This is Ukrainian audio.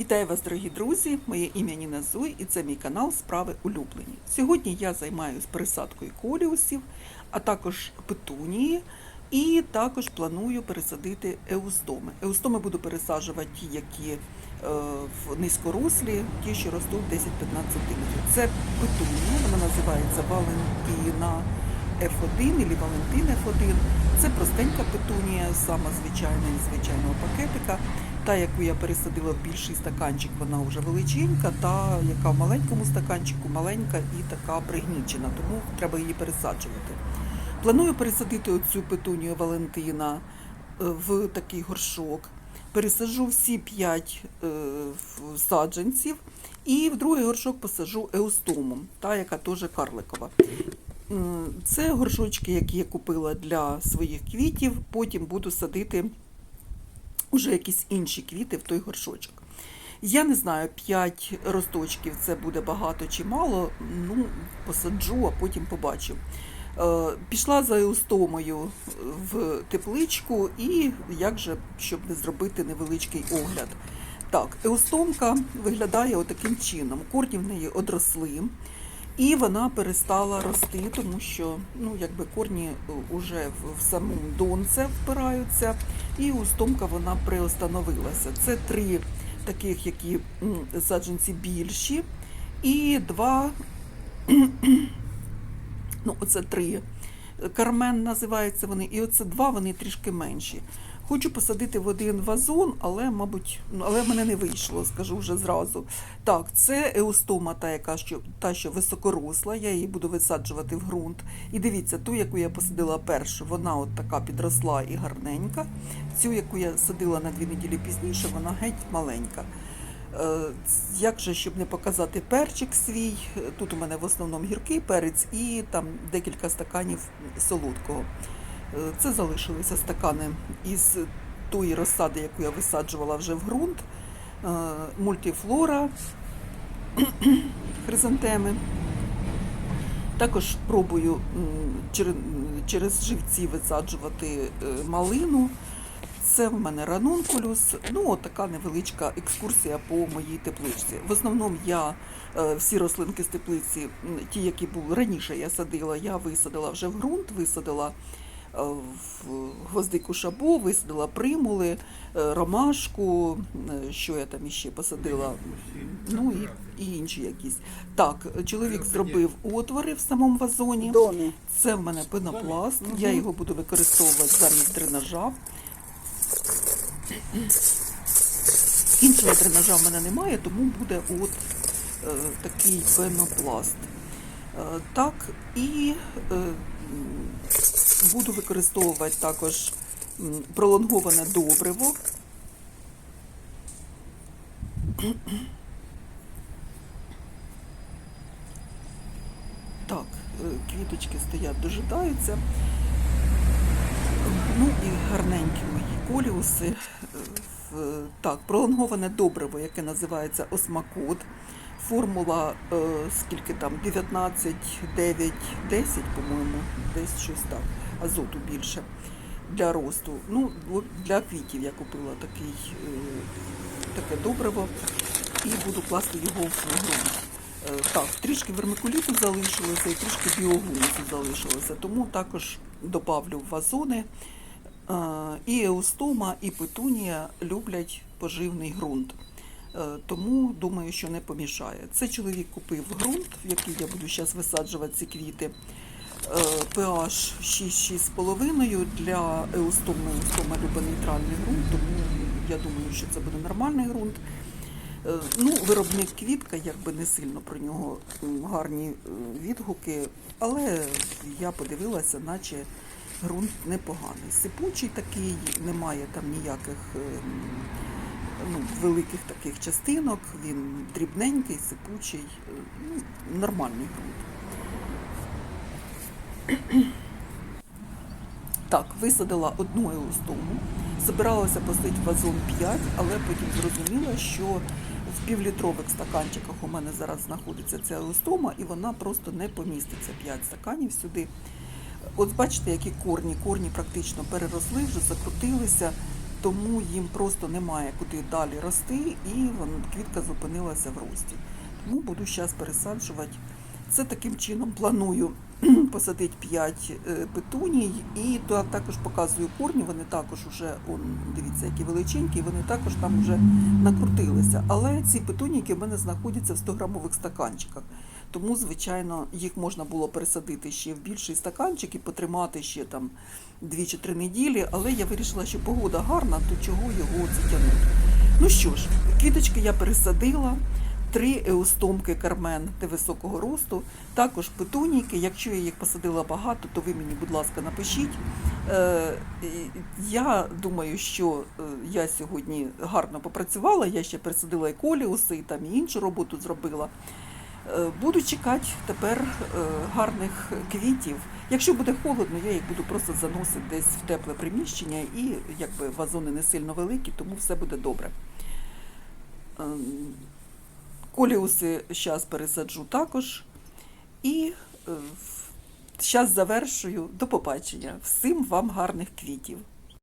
Вітаю вас, дорогі друзі! Моє ім'я Ніна Зуй і це мій канал Справи улюблені. Сьогодні я займаюся пересадкою коліусів, а також петунії, і також планую пересадити еустоми. Еустоми буду пересаджувати ті, які е, в низькорослі, ті, що ростуть 10-15 см. Це петунія, вона називається Валентина F1 або Валентин F1. Це простенька петунія, сама звичайна із звичайного пакетика. Та, яку я пересадила в більший стаканчик, вона вже величенька, та яка в маленькому стаканчику маленька і така пригнічена, тому треба її пересаджувати. Планую пересадити оцю петунію Валентина е, в такий горшок. Пересаджу всі п'ять е, саджанців і в другий горшок посаджу еустому, та яка теж карликова. Це горшочки, які я купила для своїх квітів. Потім буду садити уже якісь інші квіти в той горшочок. Я не знаю, 5 росточків це буде багато чи мало. Ну, посаджу, а потім побачу. Е, Пішла за еустомою в тепличку і як же, щоб не зробити невеличкий огляд. Так, еустомка виглядає отаким чином. Корні в неї одросли. І вона перестала рости, тому що ну, якби корні вже в, в саму донце впираються, і устомка вона приостановилася. Це три таких, які саджанці більші, і два, ну, оце три. Кармен називаються вони, і оце два вони трішки менші. Хочу посадити в один вазон, але, мабуть, але в мене не вийшло, скажу вже зразу. Так, це еустома, та, яка що, та, що високоросла, я її буду висаджувати в ґрунт. І дивіться, ту, яку я посадила першу, вона от така підросла і гарненька. Цю, яку я садила на дві неділі пізніше, вона геть маленька. Е, Як же, щоб не показати перчик свій, тут у мене в основному гіркий перець і там декілька стаканів солодкого. Це залишилися стакани із тої розсади, яку я висаджувала вже в ґрунт. Е, Мультифлора, хризантеми. Також пробую через живці висаджувати е, малину. Це в мене ранункулюс. Ну, така невеличка екскурсія по моїй тепличці. В основному я е, всі рослинки з теплиці, ті, які були раніше я садила, я висадила вже в ґрунт, висадила гвоздику шабу, висадила примули, е, ромашку, е, що я там іще посадила, ну і, і інші якісь. Так, чоловік зробив отвори в самому вазоні. Це в мене пенопласт. Я його буду використовувати замість дренажа. Іншого дренажа в мене немає, тому буде от е, такий пенопласт. Е, так, і е, буду використовувати також пролонговане добриво. Так, е, квіточки стоять, дожидаються. Ну і гарненькі мої коліуси. Е, Так, пролонговане добриво, яке називається осмакот. Формула е, скільки там 19, 9, 10, по-моєму, десь щось так. Азоту більше для росту. Ну, для квітів я купила такий, е, таке добриво і буду класти його в ґрунт. Е, Так, трішки вермикуліту залишилося і трішки біогумусу залишилося, тому також добавлю в вазони. Е, І еустома, і петунія люблять поживний ґрунт. Тому думаю, що не помішає. Це чоловік купив ґрунт, в який я буду зараз висаджувати ці квіти. Е, pH 6-6,5 для еустоми. Еустома любить нейтральний ґрунт, тому я думаю, що це буде нормальний ґрунт. Е, Ну, виробник квітка, якби не сильно про нього гарні е, відгуки, але я подивилася, наче ґрунт непоганий. Сипучий такий, немає там ніяких е, ну, великих таких частинок, він дрібненький, сипучий, е, ну, нормальний ґрунт. Так, висадила одну еустому, збиралася посадити вазон 5, але потім зрозуміла, що в півлітрових стаканчиках у мене зараз знаходиться ця еустома, і вона просто не поміститься 5 стаканів сюди. От бачите, які корні. Корні практично переросли, вже закрутилися. тому їм просто немає куди далі рости, і квітка зупинилася в рості. Тому буду зараз пересаджувати. Це таким чином планую посадити 5 петуній і також показую корні. Вони також вже, он, дивіться, які величенькі, вони також там вже накрутилися. Але ці петуніки в мене знаходяться в 100-грамових стаканчиках. Тому, звичайно, їх можна було пересадити ще в більший стаканчик і потримати ще там 2 чи 3 неділі, але я вирішила, що погода гарна, то чого його це тягнути. Ну що ж, квіточки я пересадила, три еустомки кармен невисокого росту, також петуніки. Якщо я їх посадила багато, то ви мені, будь ласка, напишіть. Е, Я думаю, що е, я сьогодні гарно попрацювала. Я ще пересадила і коліуси, і там і іншу роботу зробила. Е, Буду чекати тепер гарних квітів. Якщо буде холодно, я їх буду просто заносити десь в тепле приміщення і якби вазони не сильно великі, тому все буде добре. Коліуси зараз пересаджу також. І зараз завершую. До побачення. Всім вам гарних квітів.